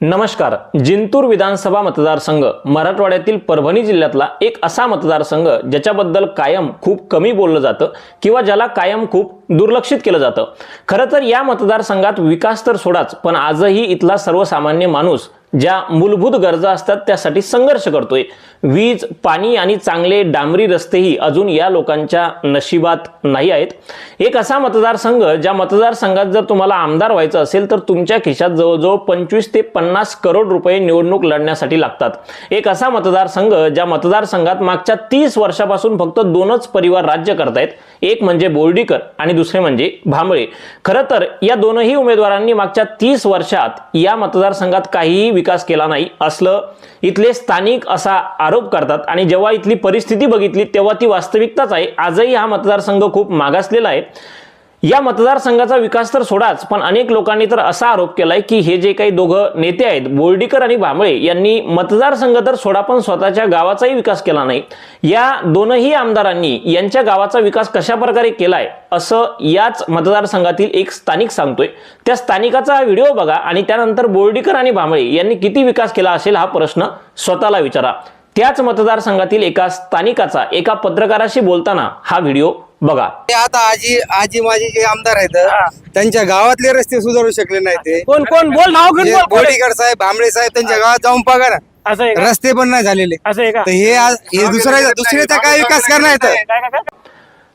नमस्कार जिंतूर विधानसभा मतदारसंघ मराठवाड्यातील परभणी जिल्ह्यातला एक असा मतदारसंघ ज्याच्याबद्दल कायम खूप कमी बोललं जातं किंवा ज्याला कायम खूप दुर्लक्षित केलं जातं. खरं तर या मतदारसंघात विकास तर सोडाच पण आजही इथला सर्वसामान्य माणूस ज्या मूलभूत गरजा असतात त्यासाठी संघर्ष करतोय. वीज पाणी आणि चांगले डांबरी रस्तेही अजून या लोकांच्या नशिबात नाही आहेत. एक असा मतदारसंघ ज्या मतदारसंघात जर तुम्हाला आमदार व्हायचं असेल तर तुमच्या खिशात जवळजवळ पंचवीस ते पन्नास करोड रुपये निवडणूक लढण्यासाठी लागतात. एक असा मतदारसंघ ज्या मतदारसंघात मागच्या तीस वर्षापासून फक्त दोनच परिवार राज्य करतायत. एक म्हणजे बोर्डीकर आणि दुसरे म्हणजे भांबळे. खरं तर या दोनही उमेदवारांनी मागच्या तीस वर्षात या मतदारसंघात काहीही विकास केला नाही. असलं इथले स्थानिक असा आरोप करतात आणि जेव्हा इथली परिस्थिती बघितली तेव्हा ती वास्तविकताच आहे. आजही हा मतदारसंघ खूप मागासलेला आहे. या मतदारसंघाचा विकास तर सोडाच पण अनेक लोकांनी तर असा आरोप केलाय की हे जे काही दोघं नेते आहेत बोर्डीकर आणि भांबळे यांनी मतदारसंघ तर सोडा पण स्वतःच्या गावाचाही विकास केला नाही. या दोनही आमदारांनी यांच्या गावाचा विकास कशा प्रकारे केलाय असं याच मतदारसंघातील एक स्थानिक सांगतोय. त्या स्थानिकाचा हा व्हिडिओ बघा आणि त्यानंतर बोर्डीकर आणि भांबळे यांनी किती विकास केला असेल हा प्रश्न स्वतःला विचारा. त्याच मतदारसंघातील एका स्थानिकाचा एका पत्रकाराशी बोलताना हा व्हिडिओ बघा. ते आता आजी आजी माझी जे आमदार आहेत त्यांच्या गावातले रस्ते सुधारू शकले नाही ते कोण कोण? बोल नाव घेऊन बोल? बोडीकर साहेब भांबळे साहेब त्यांच्या गावात जाऊन बघा ना. असं आहे का? रस्ते पण नाही झालेले. असं आहे का? तर हे आज- हे दुसऱ्या दुसऱ्याचा काय विकास करणार आहेत काय काय काय?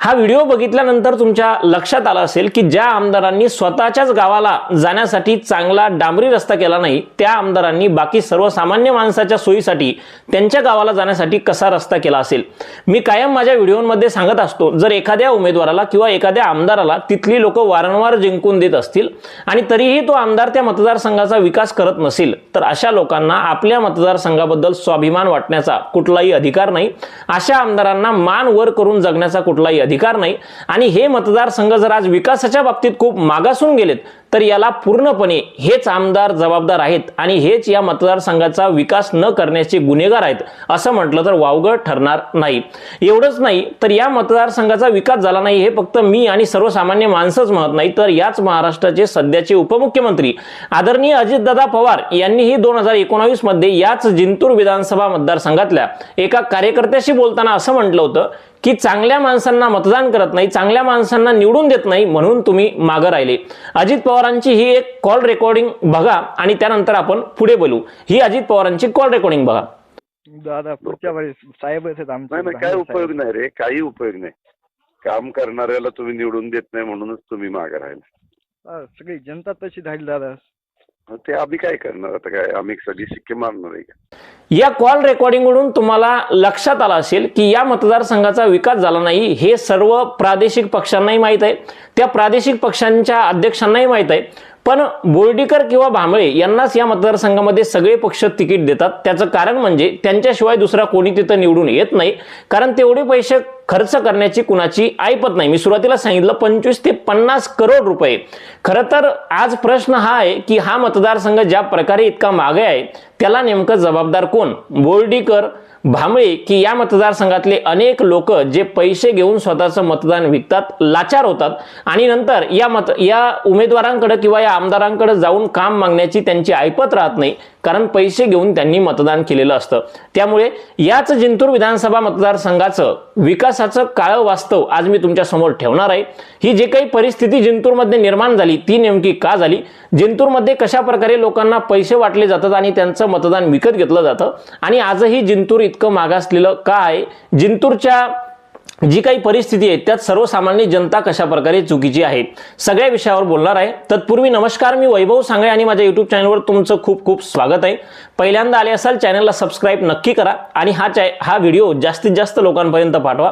हा व्हिडिओ बघितल्यानंतर तुमच्या लक्षात आलं असेल की ज्या आमदारांनी स्वतःच्याच गावाला जाण्यासाठी चांगला डांबरी रस्ता केला नाही त्या आमदारांनी बाकी सर्वसामान्य माणसाच्या सोयीसाठी त्यांच्या गावाला जाण्यासाठी कसा रस्ता केला असेल? मी कायम माझ्या व्हिडिओमध्ये सांगत असतो जर एखाद्या उमेदवाराला किंवा एखाद्या आमदाराला तिथली लोक वारंवार जिंकून देत असतील आणि तरीही तो आमदार त्या मतदारसंघाचा विकास करत नसेल तर अशा लोकांना आपल्या मतदारसंघाबद्दल स्वाभिमान वाटण्याचा कुठलाही अधिकार नाही. अशा आमदारांना मान वर करून जगण्याचा कुठलाही अधिकार नाही. आणि हे मतदारसंघ जर आज विकासाच्या बाबतीत खूप मागासून गेलेत तर याला पूर्णपणे हेच आमदार जबाबदार आहेत आणि हेच या मतदारसंघाचा विकास न करण्याचे गुन्हेगार आहेत असं म्हटलं तर वावगं ठरणार नाही. एवढंच नाही तर या मतदारसंघाचा विकास झाला नाही हे फक्त मी आणि सर्वसामान्य माणसंच म्हणत नाही तर याच महाराष्ट्राचे सध्याचे उपमुख्यमंत्री आदरणीय अजितदादा पवार यांनीही दोन हजार एकोणावीसमध्ये याच जिंतूर विधानसभा मतदारसंघातल्या एका कार्यकर्त्याशी बोलताना असं म्हटलं होतं की चांगल्या माणसांना मतदान करत नाही चांगल्या माणसांना निवडून देत नाही म्हणून तुम्ही मागं राहिले. अजित पवारांची ही एक कॉल रेकॉर्डिंग बघा आणि त्यानंतर आपण पुढे बोलू. ही अजित पवारांची कॉल रेकॉर्डिंग बघा. दादा पुढच्या वेळेस नाही काय उपयोग नाही रे काही उपयोग नाही. काम करणाऱ्याला तुम्ही निवडून देत नाही म्हणूनच तुम्ही मागे राहिला. सगळी जनता तशी राहील दादा. ते आम्ही काय करणार? आता काय आम्ही सगळी शिक्के मारणार आहे का? या कॉल रेकॉर्डिंगवरून तुम्हाला लक्षात आलं असेल की या मतदारसंघाचा विकास झाला नाही हे सर्व प्रादेशिक पक्षांनाही माहीत आहे. त्या प्रादेशिक पक्षांच्या अध्यक्षांनाही माहीत आहे. पण बोर्डीकर किंवा भांबळे यांनाच या मतदारसंघामध्ये सगळे पक्ष तिकीट देतात. त्याचं कारण म्हणजे त्यांच्याशिवाय दुसरा कोणी तिथं निवडून येत नाही. कारण तेवढे पैसे खर्च करण्याची कुणाची ऐपत नाही. मी सुरुवातीला सांगितलं पंचवीस ते पन्नास करोड रुपये. खरं तर आज प्रश्न हा आहे की हा मतदारसंघ ज्या प्रकारे इतका मागे आहे त्याला नेमकं जबाबदार कोण? बोर्डीकर भांबळे की या मतदारसंघातले अनेक लोक जे पैसे घेऊन स्वतःचं मतदान विकतात लाचार होतात आणि नंतर या मत या उमेदवारांकडे किंवा या आमदारांकडे जाऊन काम मागण्याची त्यांची ऐपत राहत नाही कारण पैसे घेऊन त्यांनी मतदान केलेलं असतं. त्यामुळे याच जिंतूर विधानसभा मतदारसंघाचं विकासाचं काळं वास्तव आज मी तुमच्यासमोर ठेवणार आहे. ही जी काही परिस्थिती जिंतूरमध्ये निर्माण झाली ती नेमकी का झाली? जिंतूरमध्ये कशा प्रकारे लोकांना पैसे वाटले जातात आणि त्यांचं मतदान विकत घेतलं जातं? आणि आजही जिंतूर इतकं मागासलेलं का आहे जिंतूरच्या जी काही परिस्थिती आहे त्यात सर्वसामान्य जनता कशा प्रकारे चुकीची आहे? सगळ्या विषयावर बोलणार आहे. तत्पूर्वी नमस्कार मी वैभव सांगळे आणि माझ्या युट्यूब चॅनलवर तुमचं खूप खूप स्वागत आहे. पहिल्यांदा आले असाल चॅनलला सबस्क्राईब नक्की करा आणि हा चॅ हा व्हिडिओ जास्तीत जास्त लोकांपर्यंत पाठवा.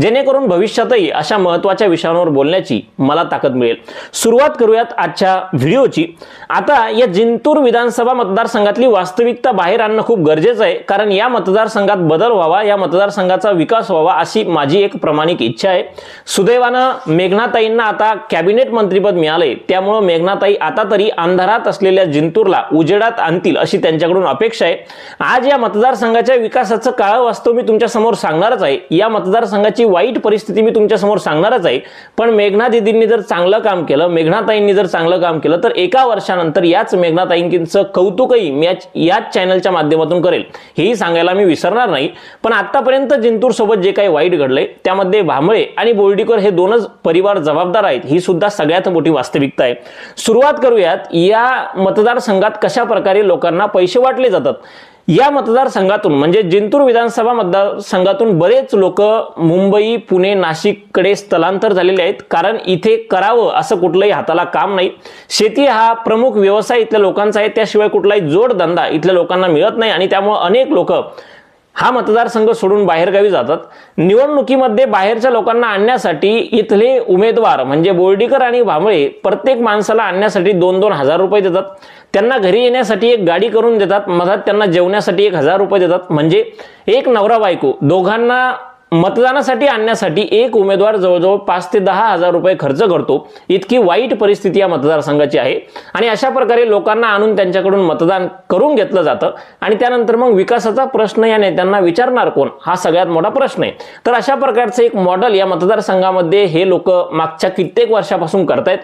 जेणेकरून भविष्यातही अशा महत्त्वाच्या विषयांवर बोलण्याची मला ताकद मिळेल. सुरुवात करूयात आजच्या व्हिडिओची आता या जिंतूर विधानसभा मतदारसंघातली वास्तविकता बाहेर आणणं खूप गरजेचं आहे. कारण या मतदारसंघात बदल व्हावा या मतदारसंघाचा विकास व्हावा अशी माझी एक प्रमाणिक प्रामाणिक इच्छा आहे. सुदैवानं मेघनाताईंना आता कॅबिनेट मंत्रीपद मिळालंय. त्यामुळं मेघनाताई आता तरी अंधारात असलेल्या जिंतूरला उजेडात आणतील अशी त्यांच्याकडून अपेक्षा आहे. आज या मतदारसंघाच्या विकासाचं काळ वास्तव मी तुमच्यासमोर सांगणारच आहे. या मतदारसंघाची वाईट परिस्थिती मी तुमच्यासमोर सांगणारच आहे. पण मेघना दिदींनी जर चांगलं काम केलं मेघनाताईंनी जर चांगलं काम केलं तर एका वर्षानंतर याच मेघनाताईंचं कौतुकही मी याच- याच चॅनलच्या माध्यमातून करेल. हेही सांगायला मी विसरणार नाही. पण आतापर्यंत जिंतूर सोबत जे काही वाईट घडलंय त्यामध्ये भांबळे आणि बोर्डीकर हे दोनच परिवार जबाबदार आहेत. ही सुद्धा सगळ्यात मोठी वास्तविकता आहे. सुरुवात करूयात या मतदारसंघात कशा प्रकारे लोकांना पैसे वाटले जातात. या मतदारसंघातून म्हणजे जिंतूर विधानसभा मतदारसंघातून बरेच लोक मुंबई पुणे नाशिककडे स्थलांतर झालेले आहेत. कारण इथे करावं असं कुठलंही हाताला काम नाही. शेती हा प्रमुख व्यवसाय इथल्या लोकांचा आहे. त्याशिवाय कुठलाही जोडधंदा इथल्या लोकांना मिळत नाही. आणि त्यामुळे अनेक लोक हा मतदारसंघ सोडून बाहेरगावी जातात. निवडणुकीमध्ये बाहेरच्या लोकांना आणण्यासाठी इथले उमेदवार म्हणजे बोर्डीकर आणि भांबळे प्रत्येक माणसाला आणण्यासाठी दोन दोन हजार रुपये देतात. त्यांना घरी येण्यासाठी एक गाडी करून देतात. मधात त्यांना जेवण्यासाठी एक हजार रुपये देतात. म्हणजे एक नवरा बायको दोघांना मतदानासाठी आणण्यासाठी एक उमेदवार जवळजवळ पाच ते दहा हजार रुपये खर्च करतो. इतकी वाईट परिस्थिती या मतदारसंघाची आहे. आणि अशा प्रकारे लोकांना आणून त्यांच्याकडून मतदान करून घेतलं जातं. आणि त्यानंतर मग विकासाचा प्रश्न या नेत्यांना विचारणार कोण? हा सगळ्यात मोठा प्रश्न आहे. तर अशा प्रकारचं एक मॉडेल या मतदारसंघामध्ये हे लोक मागच्या कित्येक वर्षापासून करतायत.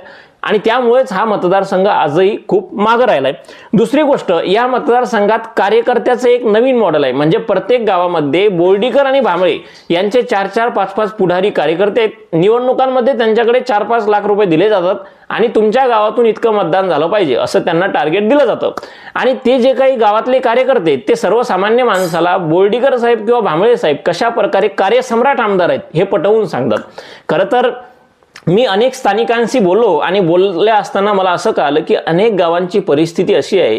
आणि त्यामुळेच हा मतदारसंघ आजही खूप मागं राहिला आहे दुसरी गोष्ट या मतदारसंघात कार्यकर्त्याचं एक नवीन मॉडेल आहे. म्हणजे प्रत्येक गावामध्ये बोर्डीकर आणि भांबळे यांचे चार चार पाच पाच पुढारी कार्यकर्ते आहेत. निवडणुकांमध्ये त्यांच्याकडे चार पाच लाख रुपये दिले जातात आणि तुमच्या गावातून इतकं मतदान झालं पाहिजे असं त्यांना टार्गेट दिलं जातं. आणि ते जे काही गावातले कार्यकर्ते ते सर्वसामान्य माणसाला बोर्डीकर साहेब किंवा भांबळे साहेब कशा प्रकारे कार्यसम्राट आमदार आहेत हे पटवून सांगतात. खरं तर मी अनेक स्थानिकांशी बोललो आणि बोलले असताना मला असं कळालं की अनेक गावांची परिस्थिती अशी आहे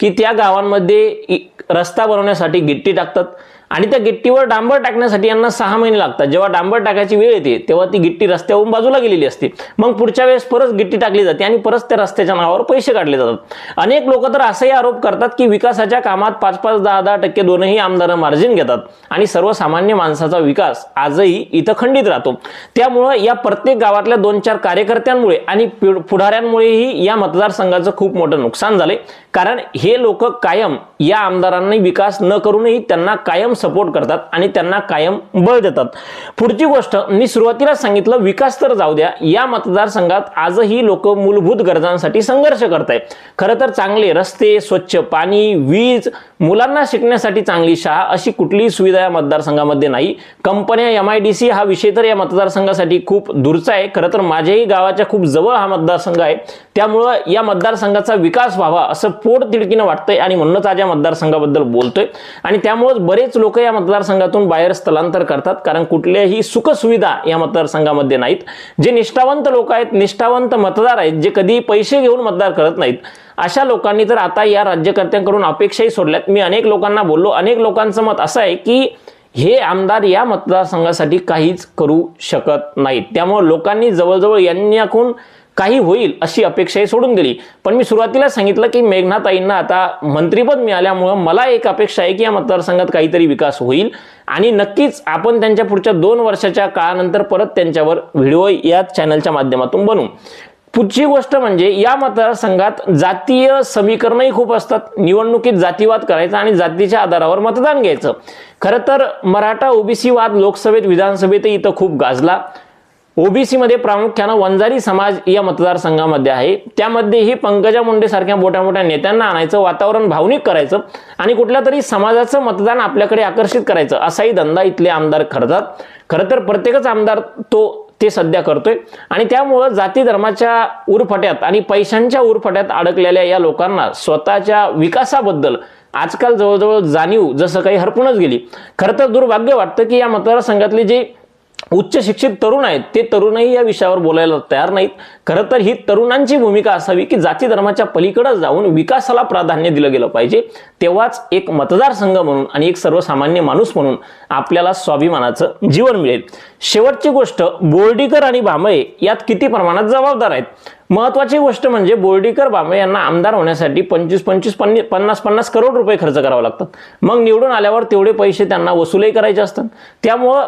की त्या गावांमध्ये रस्ता बनवण्यासाठी गिट्टी टाकतात आणि त्या गिट्टीवर डांबर टाकण्यासाठी यांना सहा महिने लागतात. जेव्हा डांबर टाकायची वेळ येते तेव्हा ती गिट्टी रस्त्यावरून बाजूला गेलेली असते. मग पुढच्या वेळेस परत गिट्टी टाकली जाते आणि परत त्या रस्त्याच्या नावावर पैसे काढले जातात. अनेक लोक तर असेही आरोप करतात की विकासाच्या कामात पाच पाच दहा दहा टक्के दोनही आमदार मार्जिन घेतात आणि सर्वसामान्य माणसाचा विकास आजही इथं खंडित राहतो. त्यामुळं या प्रत्येक गावातल्या दोन चार कार्यकर्त्यांमुळे आणि पुढाऱ्यांमुळेही या मतदारसंघाचं खूप मोठं नुकसान झालंय. कारण हे लोक कायम या आमदारांनी विकास न करूनही त्यांना कायम सपोर्ट करतात आणि त्यांना कायम बळ देतात. पुढची गोष्ट मी सुरुवातीला सांगितलं विकास तर जाऊ द्या. या मतदारसंघात आजही लोक मूलभूत गरजांसाठी संघर्ष करत आहेत खरं तर चांगले रस्ते स्वच्छ पाणी वीज मुलांना शिकण्यासाठी चांगली शाळा अशी कुठलीही सुविधा या मतदारसंघामध्ये नाही. कंपन्या एम आय डी सी हा विषय तर या मतदारसंघासाठी खूप दूरचा आहे. खरं तर माझ्याही गावाच्या खूप जवळ हा मतदारसंघ आहे. त्यामुळं या मतदारसंघाचा विकास व्हावा असं पोट तिडकीनं वाटतंय आणि म्हणूनच आज या मतदारसंघाबद्दल बोलतोय. आणि त्यामुळेच बरेच लोक लोक या मतदारसंघातून बाहेर स्थलांतर करतात कारण कुठल्याही सुखसुविधा या मतदारसंघामध्ये नाहीत. जे निष्ठावंत लोक आहेत निष्ठावंत मतदार आहेत जे कधी पैसे घेऊन मतदार करत नाहीत अशा लोकांनी तर आता या राज्यकर्त्यांकडून अपेक्षाही सोडल्यात. मी अनेक लोकांना बोललो अनेक लोकांचं मत असं आहे की हे आमदार या मतदारसंघासाठी काहीच करू शकत नाहीत. त्यामुळे लोकांनी जवळजवळ यांनी काही होईल अशी अपेक्षाही सोडून दिली. पण मी सुरुवातीला सांगितलं की मेघनाताईंना आता मंत्रीपद मिळाल्यामुळं मला एक अपेक्षा आहे की या मतदारसंघात काहीतरी विकास होईल. आणि नक्कीच आपण त्यांच्या पुढच्या दोन वर्षाच्या काळानंतर परत त्यांच्यावर व्हिडिओ या चॅनलच्या माध्यमातून बनवू पुढची गोष्ट म्हणजे या मतदारसंघात जातीय समीकरणही खूप असतात. निवडणुकीत जातीवाद करायचा आणि जातीच्या आधारावर मतदान घ्यायचं. खरं तर मराठा ओबीसी वाद लोकसभेत विधानसभेतही इथं खूप गाजला. ओबीसी मध्ये प्रामुख्यानं वंजारी समाज या मतदारसंघामध्ये आहे. त्यामध्येही पंकजा मुंडे सारख्या मोठ्या मोठ्या नेत्यांना आणायचं वातावरण भावनिक करायचं आणि कुठल्या तरी समाजाचं मतदान आपल्याकडे आकर्षित करायचं असाही धंदा इथले आमदार करतात खरं तर प्रत्येकच आमदार तो ते सध्या करतोय. आणि त्यामुळं जाती धर्माच्या उरफट्यात आणि पैशांच्या उरफट्यात अडकलेल्या या लोकांना स्वतःच्या विकासाबद्दल आजकाल जवळजवळ जाणीव जसं काही हरपूनच गेली. खरं तर दुर्भाग्य वाटतं की या मतदारसंघातले जे उच्च शिक्षित तरुण आहेत ते तरुणही या विषयावर बोलायला तयार नाहीत. खरं तर ही तरुणांची भूमिका असावी की जाती धर्माच्या पलीकडे जाऊन विकासाला प्राधान्य दिलं गेलं पाहिजे. तेव्हाच एक मतदारसंघ म्हणून आणि एक सर्वसामान्य माणूस म्हणून आपल्याला स्वाभिमानाचं जीवन मिळेल. शेवटची गोष्ट बोर्डीकर आणि भांबळे यात किती प्रमाणात जबाबदार आहेत? महत्वाची गोष्ट म्हणजे बोर्डीकर भांबळे यांना आमदार होण्यासाठी पंचवीस पंचवीस पन्नी पन्नास पन्नास करोड रुपये खर्च करावे लागतात. मग निवडून आल्यावर तेवढे पैसे त्यांना वसुलही करायचे असतात. त्यामुळं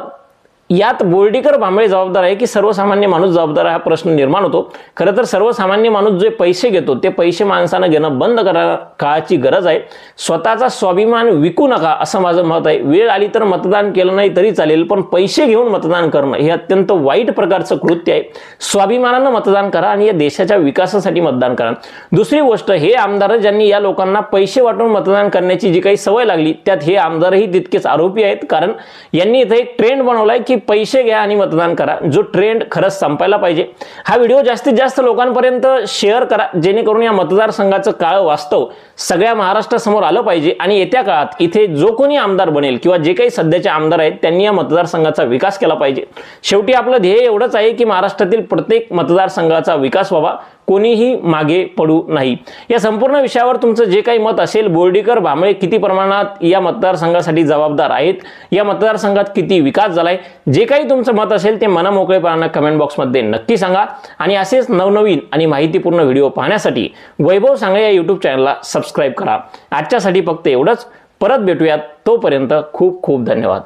यात बोर्डीकर भांबळे जबाबदार आहे की सर्वसामान्य माणूस जबाबदार हा प्रश्न निर्माण होतो. खरं तर सर्वसामान्य माणूस जे पैसे घेतो ते पैसे माणसानं घेणं बंद करा काळाची गरज आहे. स्वतःचा स्वाभिमान विकू नका असं माझं मत आहे. वेळ आली तर मतदान केलं नाही तरी चालेल पण पैसे घेऊन मतदान करणं हे अत्यंत वाईट प्रकारचं कृत्य आहे. स्वाभिमानानं मतदान करा आणि या देशाच्या विकासासाठी मतदान करा. दुसरी गोष्ट हे आमदार ज्यांनी या लोकांना पैसे वाटून मतदान करण्याची जी काही सवय लागली त्यात हे आमदारही तितकेच आरोपी आहेत. कारण यांनी इथे एक ट्रेंड बनवलाय की पैसे घ्या आणि मतदान करा. जो ट्रेंड खरंच संपायला पाहिजे. हा व्हिडिओ जास्तीत जास्त लोकांपर्यंत शेअर करा. जेणेकरून या मतदारसंघाचं काळ वास्तव सगळ्या महाराष्ट्रासमोर आलं पाहिजे आणि येत्या काळात इथे जो कोणी आमदार बनेल किंवा जे काही सध्याचे आमदार आहेत त्यांनी या मतदारसंघाचा विकास केला पाहिजे. शेवटी आपलं ध्येय एवढंच आहे की महाराष्ट्रातील प्रत्येक मतदारसंघाचा विकास व्हावा. कोणीही मागे पडू नाही. या संपूर्ण विषयावर तुमचं जे काही मत असेल बोर्डीकर भांबळे किती प्रमाणात या मतदारसंघासाठी जबाबदार आहेत? या मतदारसंघात किती विकास झालाय? जे काही तुमचं मत असेल ते मनामोकळेपणानं कमेंट बॉक्समध्ये नक्की सांगा. आणि असेच नवनवीन आणि माहितीपूर्ण व्हिडिओ पाहण्यासाठी वैभव सांगळे या यूट्यूब चॅनलला सबस्क्राईब करा. आजच्यासाठी फक्त एवढंच. परत भेटूयात. तोपर्यंत खूप खूप धन्यवाद.